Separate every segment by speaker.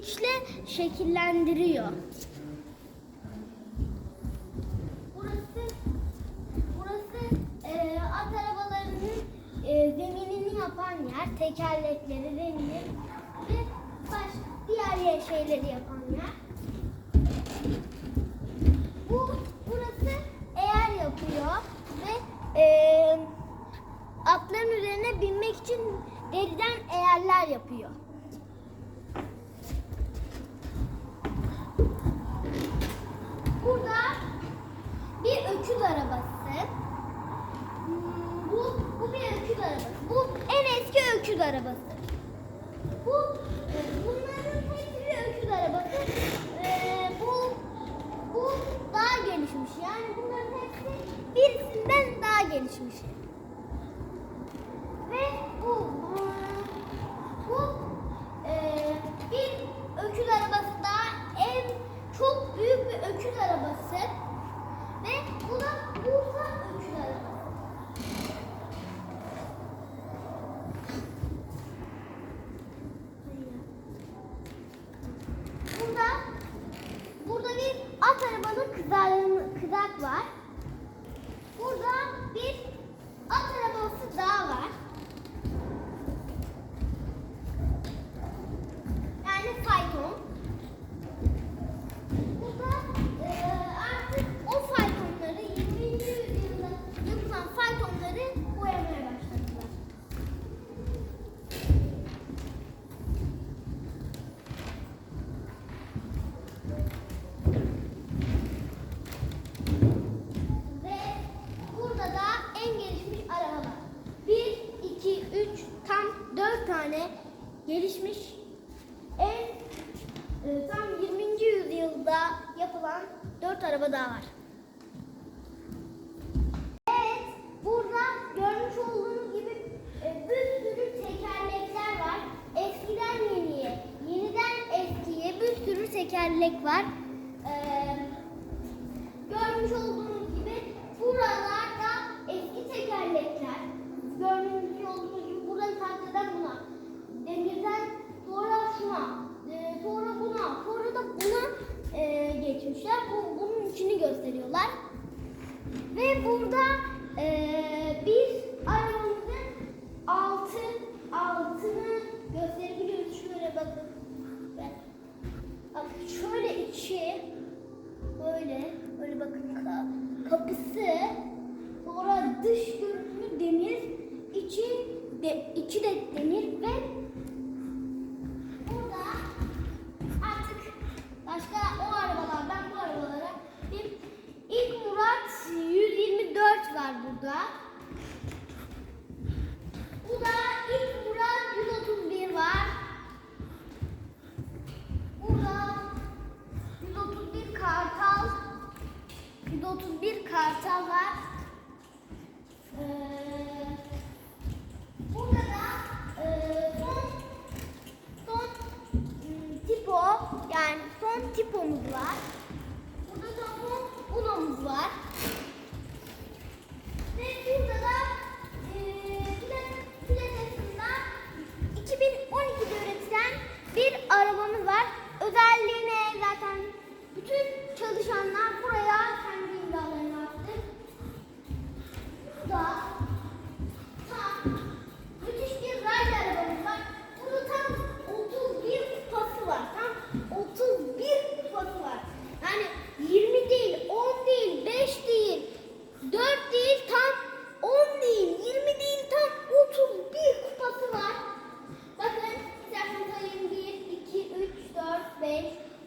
Speaker 1: çekiçle şekillendiriyor. Burası burası e, at arabalarının e, zeminini yapan yer, tekerlekleri, zemini ve baş, diğer yer- şeyleri yapan yer. Bu burası eğer yapıyor ve e, atların üzerine binmek için deriden eğerler yapıyor. Burada bir öküz arabası. Hmm, Bu, bu bir öküz arabası. Bu en eski öküz arabası. Bu bunların hepsi öküz arabası. E, bu bu daha gelişmiş. Yani bunların hepsi birisinden daha gelişmiş. Ve bu bu e, bir öküz arabası daha en çok büyük bir öküz arabası ve bu da Bursa öküz arabası. Burada burada bir at arabanın kızarı- kızak var. Burada bir at arabası daha var. Yani fayton. Burada e, artık o faytonları 20. yüzyılda yapılan faytonları boyamaya başladılar. Ve burada da en gelişmiş araba var. 1, 2, 3, tam 4 tane gelişmiş en e, tam 20. yüzyılda yapılan 4 araba daha var. Evet, burada görmüş olduğunuz gibi e, bir sürü tekerlekler var. Eskiden yeniye, yeniden eskiye bir sürü tekerlek var. Dış görünümü demir içi de içi de demir ve burada artık başka o arabalardan bu arabalara bir ilk Murat 124 var burada. Bu da ilk Murat 131 var. Burada 131 kartal 131 kartal var. Ee, burada da e, son son ım, tipo yani son tipomuz var. Burada da son unomuz var. Ve burada da e, Filat- Filadelfia'dan 2012'de üretilen bir arabamız var. Özelliğine zaten bütün çalışanlar buraya kendi imzalarını attı. Bu da tam müthiş bir raylı arabamız var. Burada tam 31 kupası var. Tam 31 kupası var. Yani 20 değil, 10 değil, 5 değil, 4 değil, tam 10 değil, 20 değil, tam 31 kupası var. Bakın isterseniz sayın 1, 2, 3, 4, 5,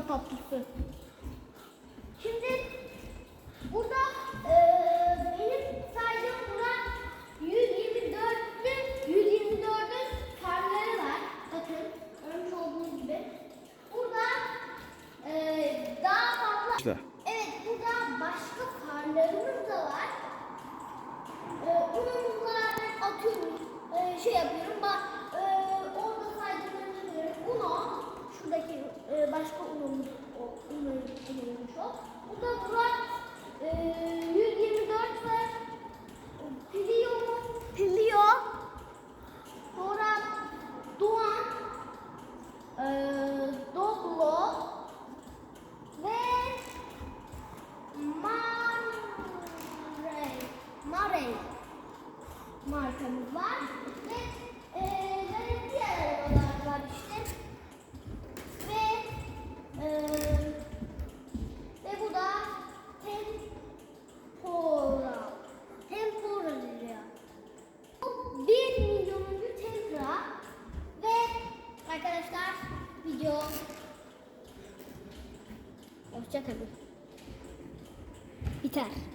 Speaker 1: dondurma tatlısı. Şimdi burada e, benim sadece burada 124'lü 124'ün karları var.
Speaker 2: Bakın
Speaker 1: görmüş olduğunuz gibi. Burada e, daha fazla
Speaker 2: işte.
Speaker 1: Evet burada başka karlarımız da var. E, onunla atıyorum e, şey yapıyorum. Bak e, orada saydığımı Uno şuradaki e, başka Uno'ymuş o. Bu da Murat e, 124 ve Plio mu? Plio. Sonra Doğan. E, Doblo. Ve Marey. Marey markamız var. Ve e, böyle diğer arabalar var işte. Ve e, ve bu da tempora. Tempora diyor. Bu 1 milyonuncu tempora. Ve arkadaşlar video Hoşçakalın. Biter.